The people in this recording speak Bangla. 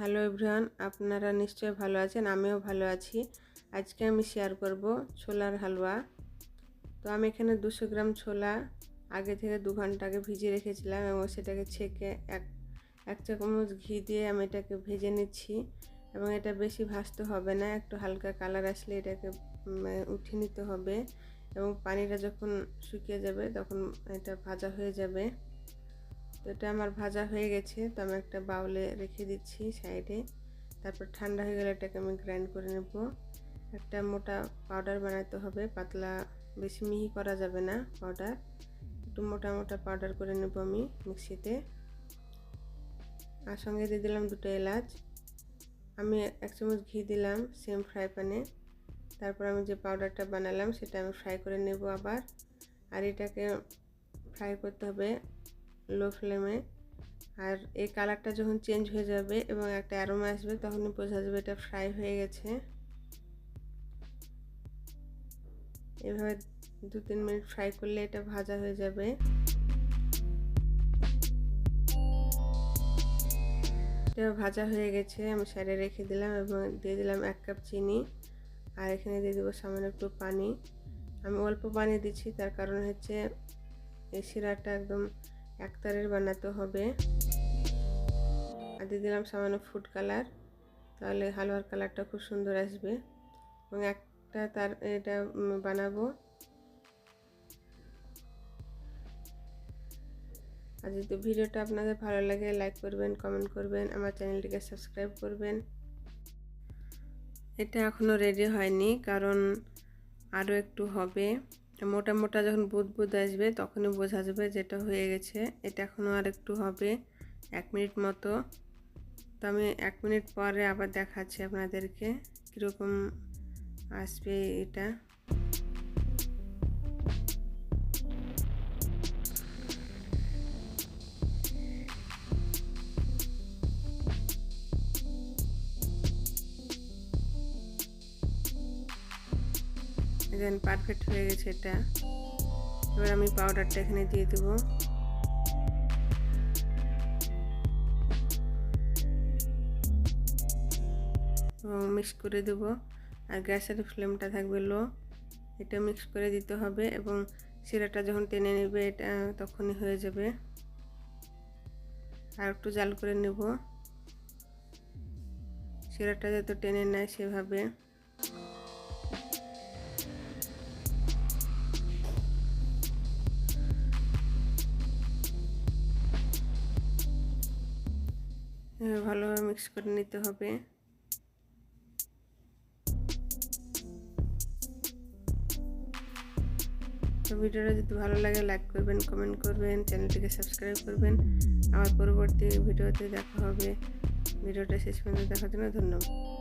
হ্যালো এভরিওয়ান, আপনারা নিশ্চয়ই ভালো আছেন, আমিও ভালো আছি। আজকে আমি শেয়ার করব ছোলার হালুয়া। তো আমি এখানে দুশো গ্রাম ছোলা আগে থেকে দু ঘণ্টা আগে ভিজিয়ে রেখেছিলাম এবং সেটাকে ছেঁকে এক এক চামচ ঘি দিয়ে আমি এটাকে ভেজে নিচ্ছি এবং এটা বেশি ভাজতে হবে না, একটু হালকা কালার আসলে এটাকে উঠিয়ে নিতে হবে এবং পানিটা যখন শুকিয়ে যাবে তখন এটা ভাজা হয়ে যাবে। তো এটা আমার ভাজা হয়ে গেছে, তো আমি একটা বাউলে রেখে দিচ্ছি সাইডে। তারপর ঠান্ডা হয়ে গেলে এটাকে আমি গ্রাইন্ড করে নেব। একটা মোটা পাউডার বানাতে হবে, পাতলা বেশি মিহি করা যাবে না পাউডার। একটু মোটা মোটা পাউডার করে নেব আমি মিক্সিতে। আর সঙ্গে দিয়ে দিলাম দুটো এলাচ। আমি এক চামচ ঘি দিলাম, সেম ফ্রাই প্যানে। তারপর আমি যে পাউডারটা বানালাম, সেটা আমি ফ্রাই করে নেব আবার। আর এটাকে ফ্রাই করতে হবে লো ফ্লেমে। আর এই কালারটা যখন চেঞ্জ হয়ে যাবে এবং একটা অ্যারোমা আসবে, তখনই বোঝা যাবে এটা ফ্রাই হয়ে গেছে। এভাবে দু তিন মিনিট ফ্রাই করলে এটা ভাজা হয়ে যাবে। এটা ভাজা হয়ে গেছে, আমি সাইডে রেখে দিলাম এবং দিয়ে দিলাম এক কাপ চিনি। আর এখানে দিয়ে দেবো সামান্য একটু পানি। আমি অল্প পানি দিচ্ছি, তার কারণ হচ্ছে এই শিরাটা একদম একতারের বানাতে হবে। আর দিয়ে দিলাম সামান্য ফুড কালার তাহলে হালুয়ার কালারটা খুব সুন্দর আসবে। এবং একটা তার এটা বানাবো। আর যদি ভিডিওটা আপনাদের ভালো লাগে লাইক করবেন কমেন্ট করবেন, আমার চ্যানেলটিকে সাবস্ক্রাইব করবেন। এটা এখনও রেডি হয়নি, কারণ আরও একটু হবে। মোটা মোটা যখন বুদ বুদ আসবে, তখনই বোঝা যাবে যেটা হয়ে গেছে। এটা এখনও আর একটু হবে, এক মিনিট মতো। তো আমি এক মিনিট পরে আবার দেখাচ্ছি আপনাদেরকে কীরকম আসবে এটা। দেন পারফেক্ট হয়ে গেছে এটা। এবার আমি পাউডারটা এখানে দিয়ে দেবো। এবং মিক্স করে দেবো। আর গ্যাসের ফ্লেমটা থাকবে লো এটা মিক্স করে দিতে হবে এবং শিরাটা যখন টেনে নেবে, এটা তখনই হয়ে যাবে। আর একটু জাল করে নেব। শিরাটা যত টেনে নেয় সেভাবে। ভালোভাবে মিক্স করে নিতে হবে। ভিডিওটা যদি ভালো লাগে লাইক করবেন কমেন্ট করবেন চ্যানেলটিকে সাবস্ক্রাইব করবেন। আমার পরবর্তী ভিডিওতে দেখা হবে। ভিডিওটা শেষ পর্যন্ত দেখার জন্য ধন্যবাদ।